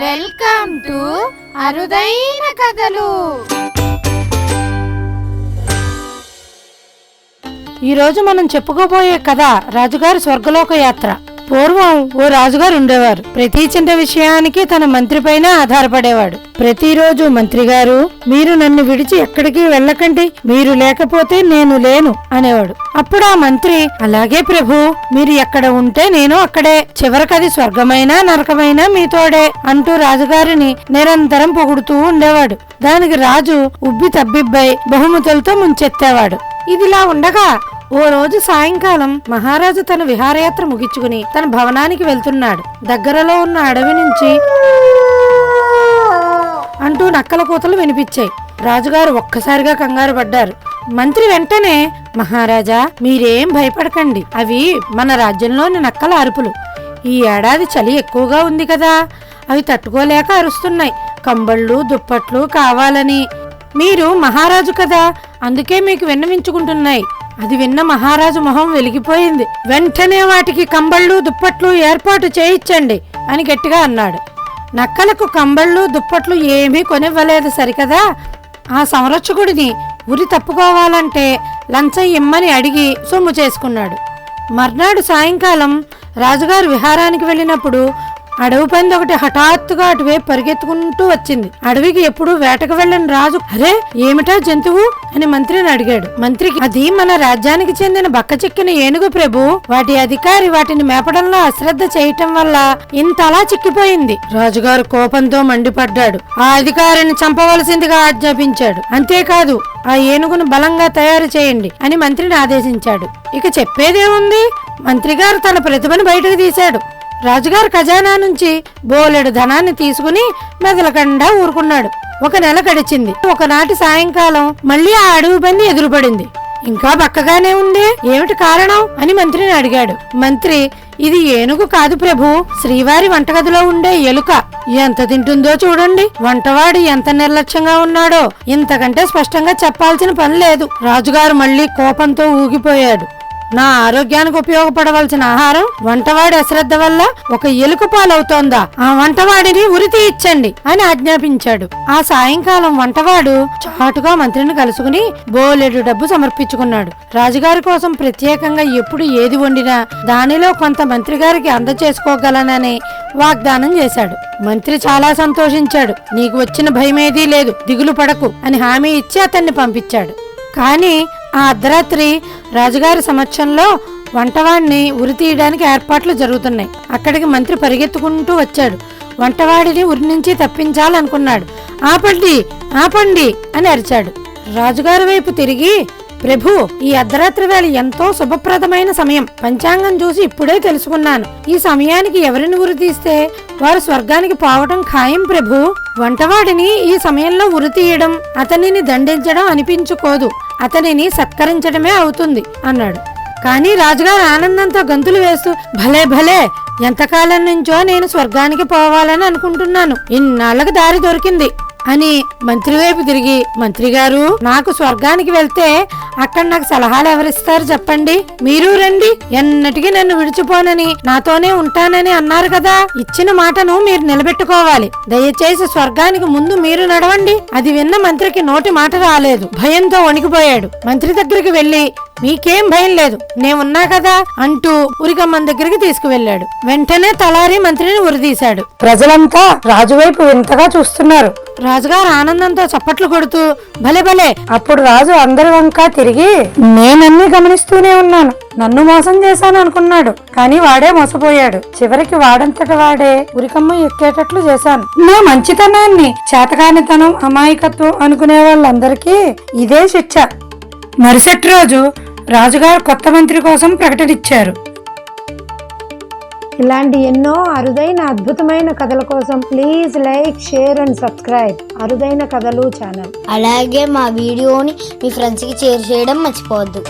Welcome to అరుదైన కథలు. ఈరోజు మనం చెప్పుకోబోయే కథ రాజుగారి స్వర్గలోక యాత్ర. పూర్వం ఓ రాజుగారు ఉండేవారు. ప్రతి చిన్న విషయానికి తన మంత్రి పైన ఆధారపడేవాడు. ప్రతిరోజు మంత్రి గారు మీరు నన్ను విడిచి ఎక్కడికి వెళ్ళకండి మీరు లేకపోతే నేను లేను అనేవాడు. అప్పుడు ఆ మంత్రి అలాగే ప్రభు మీరు ఎక్కడ ఉంటే నేను అక్కడే. చివరికది స్వర్గమైనా నరకమైనా మీతోడే అంటూ రాజుగారిని నిరంతరం పొగుడుతూ ఉండేవాడు. దానికి రాజు ఉబ్బి తబ్బిబ్బై బహుమతులతో ముంచెత్తేవాడు. ఇదిలా ఉండగా ఓ రోజు సాయంకాలం మహారాజు తన విహారయాత్ర ముగించుకుని తన భవనానికి వెళ్తున్నాడు. దగ్గరలో ఉన్న అడవి నుంచి అంటూ నక్కల కూతలు వినిపించాయి. రాజుగారు ఒక్కసారిగా కంగారు పడ్డారు. మంత్రి వెంటనే మహారాజా మీరేం భయపడకండి. అవి మన రాజ్యంలోని నక్కల అరుపులు. ఈ ఏడాది చలి ఎక్కువగా ఉంది కదా. అవి తట్టుకోలేక అరుస్తున్నాయి. కంబళ్ళు దుప్పట్లు కావాలని. మీరు మహారాజు కదా. అందుకే మీకు విన్నవించుకుంటున్నాయి. అది విన్న మహారాజు మొహం వెలిగిపోయింది. వెంటనే వాటికి కంబళ్ళు దుప్పట్లు ఏర్పాటు చేయించండి అని గట్టిగా అన్నాడు. నక్కలకు కంబళ్ళు దుప్పట్లు ఏమీ కొనివ్వలేదు సరికదా? ఆ సంరక్షకుడిని ఉరి తప్పుకోవాలంటే లంచం ఇమ్మని అడిగి సొమ్ము చేసుకున్నాడు. మర్నాడు సాయంకాలం రాజుగారు విహారానికి వెళ్ళినప్పుడు అడవి పంది ఒకటి హఠాత్తుగా అటువైపు పరిగెత్తుకుంటూ వచ్చింది. అడవికి ఎప్పుడు వేటకు వెళ్ళని రాజు అరే ఏమిటా జంతువు? అని మంత్రిని అడిగాడు. మంత్రికి అది మన రాజ్యానికి చెందిన బక్కచిక్కిన ఏనుగు ప్రభు. వాటి అధికారి వాటిని మేపడంలో అశ్రద్ధ చేయటం వల్ల ఇంతలా చిక్కిపోయింది. రాజుగారు కోపంతో మండిపడ్డాడు. ఆ అధికారిని చంపవలసిందిగా ఆజ్ఞాపించాడు. అంతేకాదు ఆ ఏనుగును బలంగా తయారు చేయండి అని మంత్రిని ఆదేశించాడు. ఇక చెప్పేదేముంది? మంత్రిగారు తన ప్రతిభను బయటకు తీశాడు. రాజుగారు ఖజానా నుంచి బోలెడు ధనాన్ని తీసుకుని మెదలకండా ఊరుకున్నాడు. ఒక నెల గడిచింది. ఒకనాటి సాయంకాలం మళ్ళీ ఆ అడవి పంది ఎదురుపడింది. ఇంకా బక్కగానే ఉంది? ఏమిటి కారణం? అని మంత్రిని అడిగాడు. మంత్రి ఇది ఏనుగు కాదు ప్రభు. శ్రీవారి వంటగదిలో ఉండే ఎలుక ఎంత తింటుందో చూడండి. వంటవాడు ఎంత నిర్లక్ష్యంగా ఉన్నాడో ఇంతకంటే స్పష్టంగా చెప్పాల్సిన పని లేదు. రాజుగారు మళ్ళీ కోపంతో ఊగిపోయాడు. నా ఆరోగ్యానికి ఉపయోగపడవలసిన ఆహారం వంటవాడి అశ్రద్ధ వల్ల ఒక ఎలుక పాలవుతోందా? ఆ వంటవాడిని ఉరితి ఇచ్చండి అని ఆజ్ఞాపించాడు. ఆ సాయంకాలం వంటవాడు చాటుగా మంత్రిని కలుసుకుని బోలెడు డబ్బు సమర్పించుకున్నాడు. రాజుగారి కోసం ప్రత్యేకంగా ఎప్పుడు ఏది వండినా దానిలో కొంత మంత్రి గారికి అందచేసుకోగలనని వాగ్దానం చేశాడు. మంత్రి చాలా సంతోషించాడు. నీకు వచ్చిన భయమేదీ లేదు దిగులు పడకు అని హామీ ఇచ్చి అతన్ని పంపించాడు. కానీ ఆ అర్ధరాత్రి రాజుగారి సమక్షంలో వంటవాడిని ఉరి తీయడానికి ఏర్పాట్లు జరుగుతున్నాయి. అక్కడికి మంత్రి పరిగెత్తుకుంటూ వచ్చాడు. వంటవాడిని ఉరి నుంచి తప్పించాలనుకున్నాడు. ఆపండి ఆపండి అని అరిచాడు. రాజుగారి వైపు తిరిగి ప్రభు ఈ అర్ధరాత్రి వేళ ఎంతో శుభప్రదమైన సమయం. పంచాంగం చూసి ఇప్పుడే తెలుసుకున్నాను. ఈ సమయానికి ఎవరిని ఉరి తీస్తే వారు స్వర్గానికి పోవటం ఖాయం ప్రభు? వంటవాడిని ఈ సమయంలో ఉరి తీయడం అతనిని దండించడం అనిపించుకోదు. అతనిని సత్కరించడమే అవుతుంది అన్నాడు. కానీ రాజుగారు ఆనందంతో గంతులు వేస్తూ భలే భలే ఎంతకాలం నుంచో నేను స్వర్గానికి పోవాలని అనుకుంటున్నాను. ఇన్నాళ్ళకు దారి దొరికింది. అని మంత్రి వైపు తిరిగి మంత్రి గారు నాకు స్వర్గానికి వెళ్తే అక్కడ నాకు సలహాలు ఎవరిస్తారు చెప్పండి? మీరు రండి. ఎన్నటికీ నన్ను విడిచిపోనని నాతోనే ఉంటానని అన్నారు కదా. ఇచ్చిన మాటను మీరు నిలబెట్టుకోవాలి. దయచేసి స్వర్గానికి ముందు మీరు నడవండి. అది విన్న మంత్రికి నోటి మాట రాలేదు. భయంతో వణికిపోయాడు. మంత్రి దగ్గరికి వెళ్ళి మీకేం భయం లేదు. నేనున్నా కదా అంటూ ఉరికమ్మన్ దగ్గరికి తీసుకువెళ్ళాడు. వెంటనే తలారి మంత్రిని ఉరిదీశాడు. ప్రజలంతా రాజు వైపు వింతగా చూస్తున్నారు. రాజుగారు ఆనందంతో చప్పట్లు కొడుతూ భలే భలే! అప్పుడు రాజు అందరి వంక తిరిగి నేనన్నీ గమనిస్తూనే ఉన్నాను. నన్ను మోసం చేశాను అనుకున్నాడు. కానీ వాడే మోసపోయాడు. చివరికి వాడంతట వాడే ఉరికమ్మ ఎక్కేటట్లు చేశాను. నా మంచితనాన్ని చేతకానితనం అమాయకత్వం అనుకునే వాళ్ళందరికీ ఇదే శిక్ష. మరుసటి రోజు రాజుగారు కొత్త మంత్రి కోసం ప్రకటన ఇచ్చారు. ఇలాంటి ఎన్నో అరుదైన అద్భుతమైన కథల కోసం please like share and subscribe అరుదైన కథలు ఛానల్. అలాగే మా వీడియోని మీ ఫ్రెండ్స్కి షేర్ చేయడం మర్చిపోవద్దు.